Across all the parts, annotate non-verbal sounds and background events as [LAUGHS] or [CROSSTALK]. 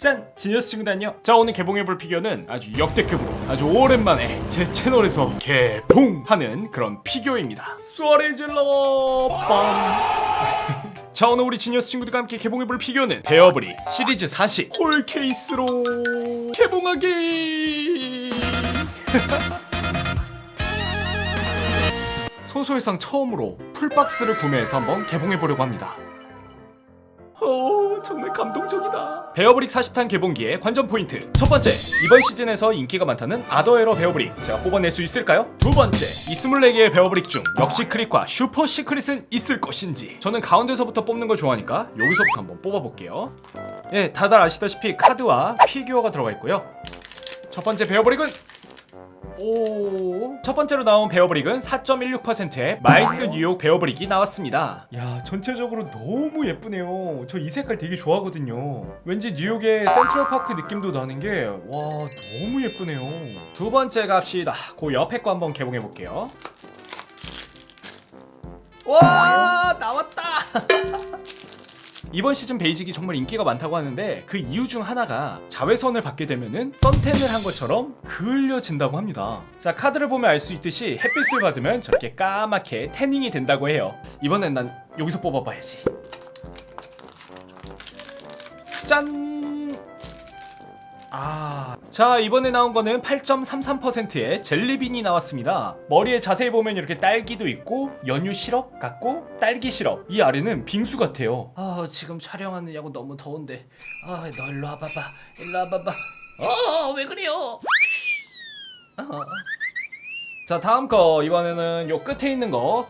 짠! 지니어스 안녕 자 오늘 개봉해볼 피규어는 아주 역대급으로 아주 오랜만에 제 채널에서 개봉하는 그런 피규어입니다. 소리 질러! 빰! [LAUGHS] 자 오늘 우리 지니어스 친구들과 함께 개봉해볼 피규어는 베어브리 시리즈 40 홀 케이스로 개봉하기! [LAUGHS] 소소회상 처음으로 풀박스를 구매해서 한번 개봉해보려고 합니다 오 정말 감동적이다. 베어브릭 40탄 개봉기의 관전 포인트. 첫 번째 이번 시즌에서 인기가 많다는 아더에러 베어브릭. 제가 뽑아낼 수 있을까요? 두 번째 이 24개의 베어브릭 중 역시 크릿과 슈퍼 시크릿은 있을 것인지. 저는 가운데서부터 뽑는 걸 좋아하니까 여기서부터 한번 뽑아볼게요. 예 다들 아시다시피 카드와 피규어가 들어가 있고요. 첫 번째 베어브릭은 오. 첫 번째로 나온 베어브릭은 4.16%의 마이스 뉴욕 베어브릭이 나왔습니다. 야, 전체적으로 너무 예쁘네요. 저 이 색깔 되게 좋아하거든요. 왠지 뉴욕의 센트럴파크 느낌도 나는 게 와, 너무 예쁘네요. 두 번째 갑시다. 그 옆에 거 한번 개봉해 볼게요. 와, 나왔다. [LAUGHS] 이번 시즌 베이직이 정말 인기가 많다고 하는데 그 이유 중 하나가 자외선을 받게 되면은 선텐을 한 것처럼 그을려진다고 합니다. 자 카드를 보면 알 수 있듯이 햇빛을 받으면 저렇게 까맣게 태닝이 된다고 해요. 이번엔 난 여기서 뽑아봐야지. 짠. 아, 자 이번에 나온 거는 8.33%의 젤리빈이 나왔습니다. 머리에 자세히 보면 이렇게 딸기도 있고 연유 시럽 같고 딸기 시럽. 이 아래는 빙수 같아요. 아 지금 촬영하느냐고 너무 더운데. 아 너 일로 와봐봐. 일로 와봐봐. 어 왜 그래요? 어. 자 다음 거 이번에는 요 끝에 있는 거.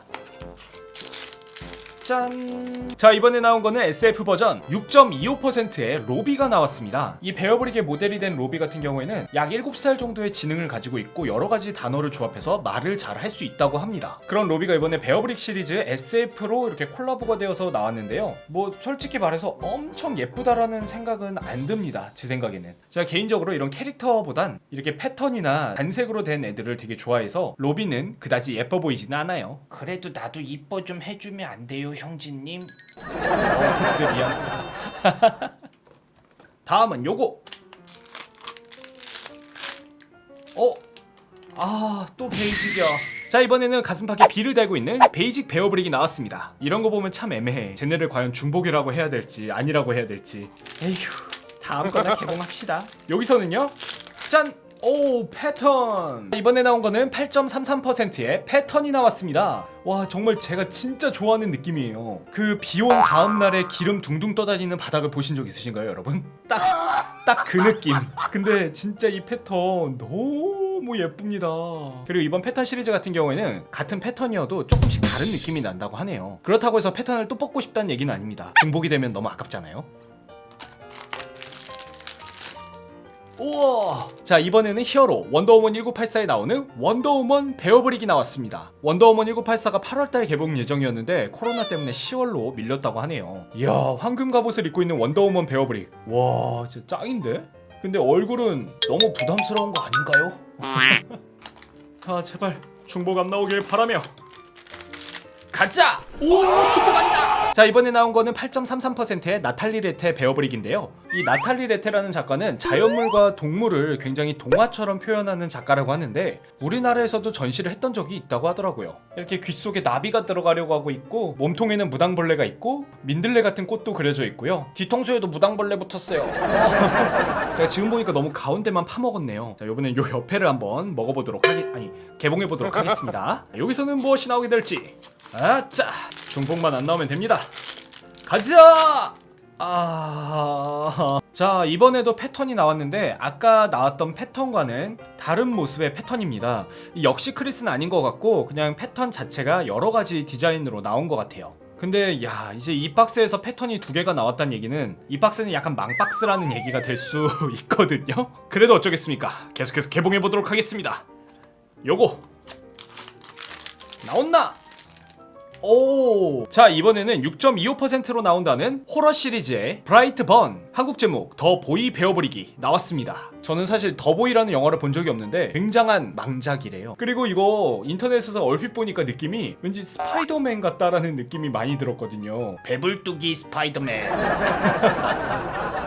짠. 자 이번에 나온 거는 SF 버전 6.25%의 로비가 나왔습니다. 이 베어브릭의 모델이 된 로비 같은 경우에는 약 7살 정도의 지능을 가지고 있고 여러 가지 단어를 조합해서 말을 잘 할 수 있다고 합니다. 그런 로비가 이번에 베어브릭 시리즈 SF로 이렇게 콜라보가 되어서 나왔는데요. 뭐 솔직히 말해서 엄청 예쁘다라는 생각은 안 듭니다. 제 생각에는. 제가 개인적으로 이런 캐릭터보단 이렇게 패턴이나 단색으로 된 애들을 되게 좋아해서 로비는 그다지 예뻐 보이지는 않아요. 그래도 나도 이뻐 좀 해주면 안 돼요, 미안. [LAUGHS] 다음은 요거. 어? 아, 또 베이직이야. 자, 이번에는 가슴팍에 비를 달고 있는 베이직 베어브릭이 나왔습니다. 이런 거 보면 참 애매해. 쟤네를 과연 중복이라고 해야 될지 아니라고 해야 될지. 에휴, 다음 거나 개봉합시다. 여기서는요. 짠! 오 패턴. 이번에 나온 거는 8.33%의 패턴이 나왔습니다. 와 정말 제가 진짜 좋아하는 느낌이에요. 그 비 온 다음날에 기름 둥둥 떠다니는 바닥을 보신 적 있으신가요 여러분? 딱 딱 그 느낌. 근데 진짜 이 패턴 너무 예쁩니다. 그리고 이번 패턴 시리즈 같은 경우에는 같은 패턴이어도 조금씩 다른 느낌이 난다고 하네요. 그렇다고 해서 패턴을 또 뽑고 싶다는 얘기는 아닙니다. 중복이 되면 너무 아깝잖아요 우와! 자 이번에는 히어로 원더우먼 1984에 나오는 원더우먼 베어브릭이 나왔습니다. 원더우먼 1984가 8월달 개봉 예정이었는데 코로나 때문에 10월로 밀렸다고 하네요. 이야 황금 갑옷을 입고 있는 원더우먼 베어브릭. 와 진짜 짱인데? 근데 얼굴은 너무 부담스러운 거 아닌가요? [LAUGHS] 자 제발 중복 안 나오길 바라며 가자! 오 중복 아니다! 자 이번에 나온 거는 8.33%의 나탈리 레테 베어브릭인데요 이 나탈리 레테라는 작가는 자연물과 동물을 굉장히 동화처럼 표현하는 작가라고 하는데 우리나라에서도 전시를 했던 적이 있다고 하더라고요. 이렇게 귀 속에 나비가 들어가려고 하고 있고 몸통에는 무당벌레가 있고 민들레 같은 꽃도 그려져 있고요. 뒤통수에도 무당벌레 붙었어요. [LAUGHS] 제가 지금 보니까 너무 가운데만 파먹었네요. 자 이번엔 요 옆에를 한번 먹어보도록 하겠 아니 개봉해 보도록 하겠습니다. 여기서는 무엇이 나오게 될지. 아짜! 중복만 안 나오면 됩니다. 가자 아... 자 이번에도 패턴이 나왔는데 아까 나왔던 패턴과는 다른 모습의 패턴입니다. 역시 크리스는 아닌 것 같고 그냥 패턴 자체가 여러 가지 디자인으로 나온 것 같아요. 근데 야 이제 이 박스에서 패턴이 두 개가 나왔다는 얘기는 이 박스는 약간 망박스라는 얘기가 될 수 [LAUGHS] 있거든요. 그래도 어쩌겠습니까? 계속해서 개봉해 보도록 하겠습니다. 요거! 나온나 오. 자, 이번에는 6.25%로 나온다는 호러 시리즈의 브라이트 번 한국 제목 더 보이 배워버리기 나왔습니다. 저는 사실 더보이라는 영화를 본 적이 없는데 굉장한 망작이래요. 그리고 이거 인터넷에서 얼핏 보니까 느낌이 왠지 스파이더맨 같다라는 느낌이 많이 들었거든요. 배불뚝이 스파이더맨. [LAUGHS]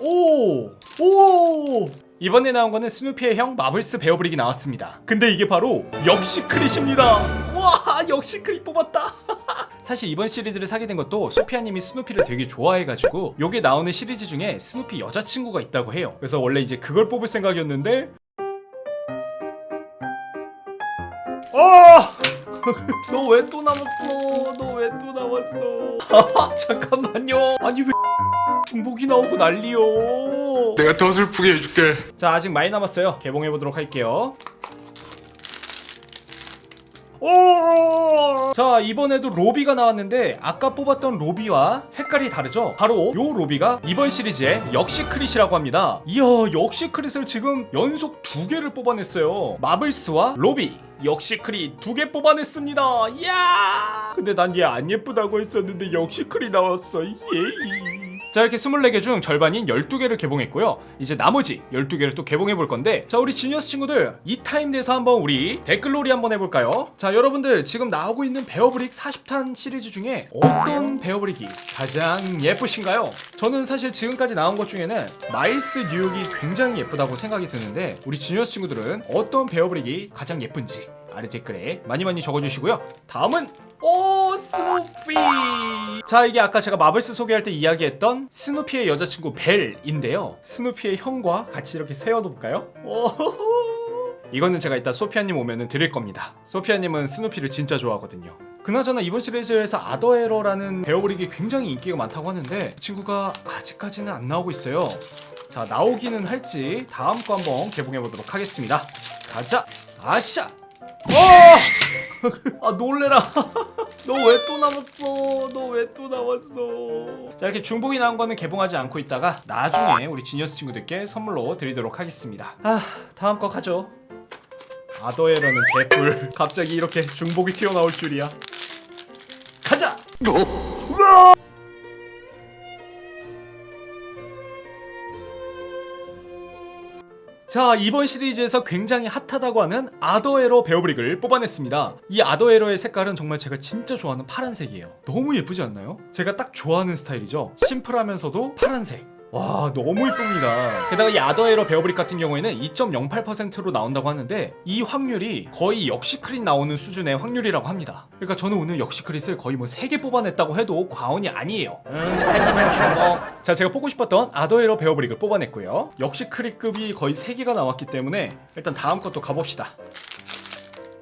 오! 오! 이번에 나온 거는 스누피의 형 마블스 베어브릭이 나왔습니다. 근데 이게 바로 역시 크릿입니다. 와 역시 크릿 뽑았다. [LAUGHS] 사실 이번 시리즈를 사게 된 것도 소피아님이 스누피를 되게 좋아해가지고 요게 나오는 시리즈 중에 스누피 여자친구가 있다고 해요. 그래서 원래 이제 그걸 뽑을 생각이었는데 아! [LAUGHS] 너 왜 또 남았어? 너 왜 또 남았어? [LAUGHS] 잠깐만요. 아니 왜 중복이 나오고 난리요? 내가 더 슬프게 해줄게. 자 아직 많이 남았어요. 개봉해 보도록 할게요. 오! 자 이번에도 로비가 나왔는데 아까 뽑았던 로비와 색깔이 다르죠? 바로 요 로비가 이번 시리즈의 역시 크릿이라고 합니다. 이야 역시 크릿을 지금 연속 두 개를 뽑아냈어요. 마블스와 로비 역시 크릿 두 개 뽑아냈습니다. 이야! 근데 난 얘 안 예쁘다고 했었는데 역시 크릿 나왔어. 예. 자 이렇게 24개 중 절반인 12개를 개봉했고요 이제 나머지 12개를 또 개봉해 볼 건데 자 우리 지니어스 친구들 이 타임 내에서 한번 우리 댓글놀이 한번 해볼까요? 자 여러분들 지금 나오고 있는 베어브릭 40탄 시리즈 중에 어떤 베어브릭이 가장 예쁘신가요? 저는 사실 지금까지 나온 것 중에는 마일스 뉴욕이 굉장히 예쁘다고 생각이 드는데 우리 지니어스 친구들은 어떤 베어브릭이 가장 예쁜지 아래 댓글에 많이 많이 적어주시고요 다음은 오 스누피. 자 이게 아까 제가 마블스 소개할 때 이야기했던 스누피의 여자친구 벨인데요. 스누피의 형과 같이 이렇게 세워볼까요? 오 이거는 제가 이따 소피아님 오면은 드릴 겁니다. 소피아님은 스누피를 진짜 좋아하거든요. 그나저나 이번 시리즈에서 아더에러라는 베어브릭이 굉장히 인기가 많다고 하는데 그 친구가 아직까지는 안 나오고 있어요. 자 나오기는 할지 다음 거 한번 개봉해 보도록 하겠습니다. 가자! 아샤 어! 아 놀래라. [LAUGHS] 너 왜 또 남았어? 너 왜 또 남았어? 자 이렇게 중복이 나온 거는 개봉하지 않고 있다가 나중에 우리 지니어스 친구들께 선물로 드리도록 하겠습니다. 아 다음 거 가죠. 아더에러는 개뿔. [LAUGHS] 갑자기 이렇게 중복이 튀어나올 줄이야. 가자 자 이번 시리즈에서 굉장히 핫하다고 하는 아더에러 베어브릭을 뽑아냈습니다. 이 아더에러의 색깔은 정말 제가 진짜 좋아하는 파란색이에요. 너무 예쁘지 않나요? 제가 딱 좋아하는 스타일이죠? 심플하면서도 파란색 와 너무 이쁩니다. 게다가 이 아더에러 베어브릭 같은 경우에는 2.08%로 나온다고 하는데 이 확률이 거의 역시 크릿 나오는 수준의 확률이라고 합니다. 그러니까 저는 오늘 역시 크릿을 거의 뭐 3개 뽑아냈다고 해도 과언이 아니에요. 음, 하지만 중복. 자 제가 뽑고 싶었던 아더에러 베어브릭을 뽑아냈고요. 역시 크릿급이 거의 3개가 나왔기 때문에 일단 다음 것도 가봅시다.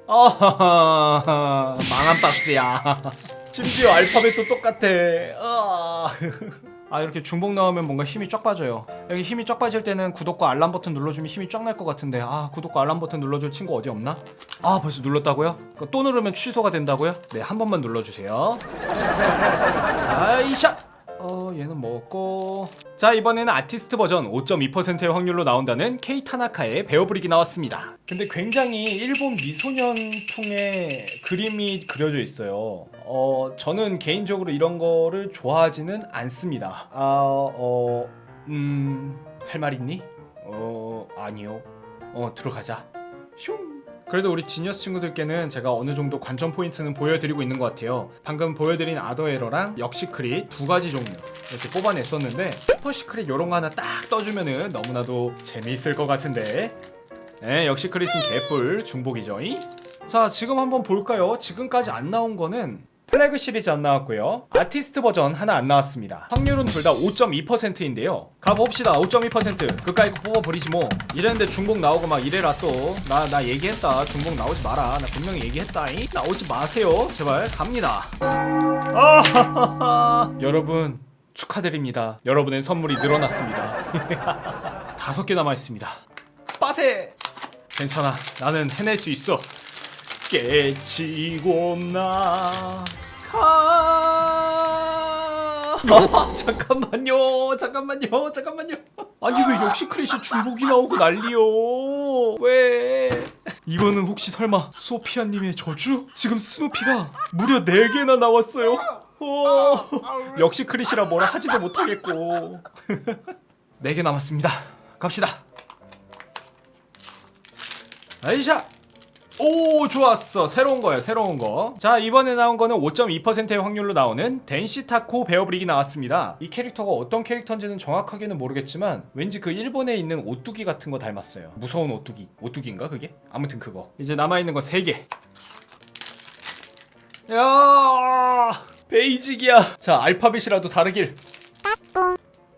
아 망한 박스야. [LAUGHS] 심지어 알파벳도 똑같아 [LAUGHS] 아. 아 이렇게 중복 나오면 뭔가 힘이 쫙 빠져요 여기 힘이 쫙 빠질 때는 구독과 알람 버튼 눌러주면 힘이 쫙 날 것 같은데 아 구독과 알람 버튼 눌러줄 친구 어디 없나? 아 벌써 눌렀다고요? 그거 또 누르면 취소가 된다고요? 네 한 번만 눌러주세요 아이샷 어 얘는 먹었고 자 이번에는 아티스트 버전 5.2%의 확률로 나온다는 케이 타나카의 베어브릭이 나왔습니다 근데 굉장히 일본 미소년풍의 그림이 그려져 있어요 어 저는 개인적으로 이런 거를 좋아하지는 않습니다 아 어 음 할 말 있니? 어 아니요 어 들어가자 슝 그래도 우리 지니어스 친구들께는 제가 어느 정도 관전 포인트는 보여드리고 있는 것 같아요. 방금 보여드린 아더에러랑 역시 크릿 두 가지 종류 이렇게 뽑아냈었는데 슈퍼 시크릿 이런 거 하나 딱 떠주면은 너무나도 재미있을 것 같은데. 네, 역시 크릿은 개뿔 중복이죠. 이? 자, 지금 한번 볼까요? 지금까지 안 나온 거는 플래그 시리즈 안 나왔고요. 아티스트 버전 하나 안 나왔습니다. 확률은 둘 다 5.2%인데요. 가봅시다. 5.2%. 그까이 거 뽑아버리지 뭐. 이랬는데 중복 나오고 막 이래라 또. 나, 나 얘기했다. 중복 나오지 마라. 나 분명히 얘기했다. 잉? 나오지 마세요. 제발. 갑니다. 아, [LAUGHS] 여러분 축하드립니다. 여러분의 선물이 늘어났습니다. [LAUGHS] 다섯 개 남아 있습니다. 빠세! 괜찮아. 나는 해낼 수 있어. 깨치고 나가. 아, 잠깐만요 잠깐만요 잠깐만요. 아니 왜 역시 크래시 중복이 나오고 난리요? 왜? 이거는 혹시 설마 소피아님의 저주? 지금 스누피가 무려 4개나 나왔어요. 어, 역시 크리시라 뭐라 하지도 못하겠고. [LAUGHS] 4개 남았습니다. 갑시다. 아이샤 오 좋았어. 새로운 거야 새로운 거자 이번에 나온 거는 5.2%의 확률로 나오는 덴시타코 베어브릭이 나왔습니다. 이 캐릭터가 어떤 캐릭터인지는 정확하게는 모르겠지만 왠지 그 일본에 있는 오뚜기 같은 거 닮았어요. 무서운 오뚜기. 오뚜기인가 그게? 아무튼 그거. 이제 남아있는 거 3개. 야! 베이직이야. 자 알파벳이라도 다르길.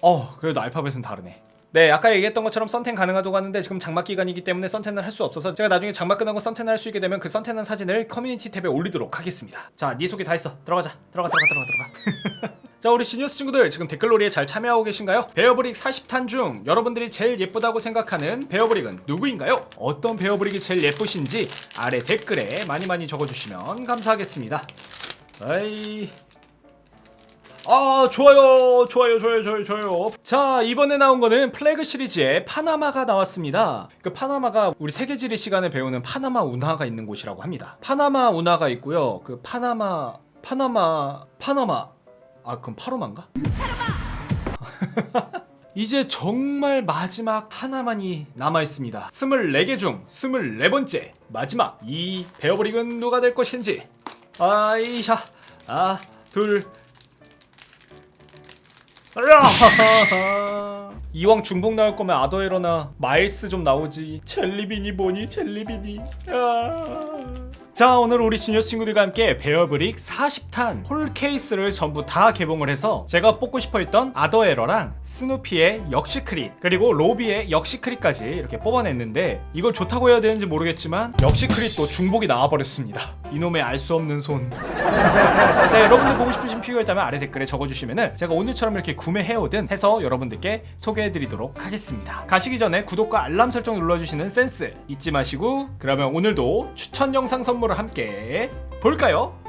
어 그래도 알파벳은 다르네 네 아까 얘기했던 것처럼 썬텐 가능하다고 하는데 지금 장막 기간이기 때문에 썬텐을 할 수 없어서 제가 나중에 장막 끝나고 썬텐을 할 수 있게 되면 그 썬텐한 사진을 커뮤니티 탭에 올리도록 하겠습니다. 자네 소개 다 했어. 들어가자. 들어가 들어가 들어가 들어가. [LAUGHS] 자 우리 시니어스 친구들 지금 댓글놀이에 잘 참여하고 계신가요? 베어브릭 40탄 중 여러분들이 제일 예쁘다고 생각하는 베어브릭은 누구인가요? 어떤 베어브릭이 제일 예쁘신지 아래 댓글에 많이 많이 적어주시면 감사하겠습니다. 아이 아 좋아요. 좋아요 좋아요 좋아요 좋아요. 자 이번에 나온 거는 플래그 시리즈의 파나마가 나왔습니다. 그 파나마가 우리 세계지리 시간에 배우는 파나마 운하가 있는 곳이라고 합니다. 파나마 운하가 있고요. 그 파나마 파나마 파나마. 아 그럼 파로마인가? [LAUGHS] 이제 정말 마지막 하나만이 남아있습니다. 24개 중 24번째 마지막 이 베어브릭은 누가 될 것인지. 아이샤. 아 둘 으아! [LAUGHS] 이왕 중복 나올 거면 아더에러나 마일스 좀 나오지. 젤리빈이 뭐니 젤리빈이 아. 자 오늘 우리 시니어 친구들과 함께 베어브릭 40탄 홀 케이스를 전부 다 개봉을 해서 제가 뽑고 싶어 했던 아더에러랑 스누피의 역시크릿 그리고 로비의 역시크릿까지 이렇게 뽑아냈는데 이걸 좋다고 해야 되는지 모르겠지만 역시크릿도 중복이 나와버렸습니다. 이놈의 알 수 없는 손. 자 여러분들 보고 싶으신 피규어 있다면 아래 댓글에 적어주시면은 제가 오늘처럼 이렇게 구매해오든 해서 여러분들께 소개해드리도록 하겠습니다 가시기 전에 구독과 알람 설정 눌러주시는 센스 잊지 마시고 그러면 오늘도 추천 영상 선물을 함께 볼까요?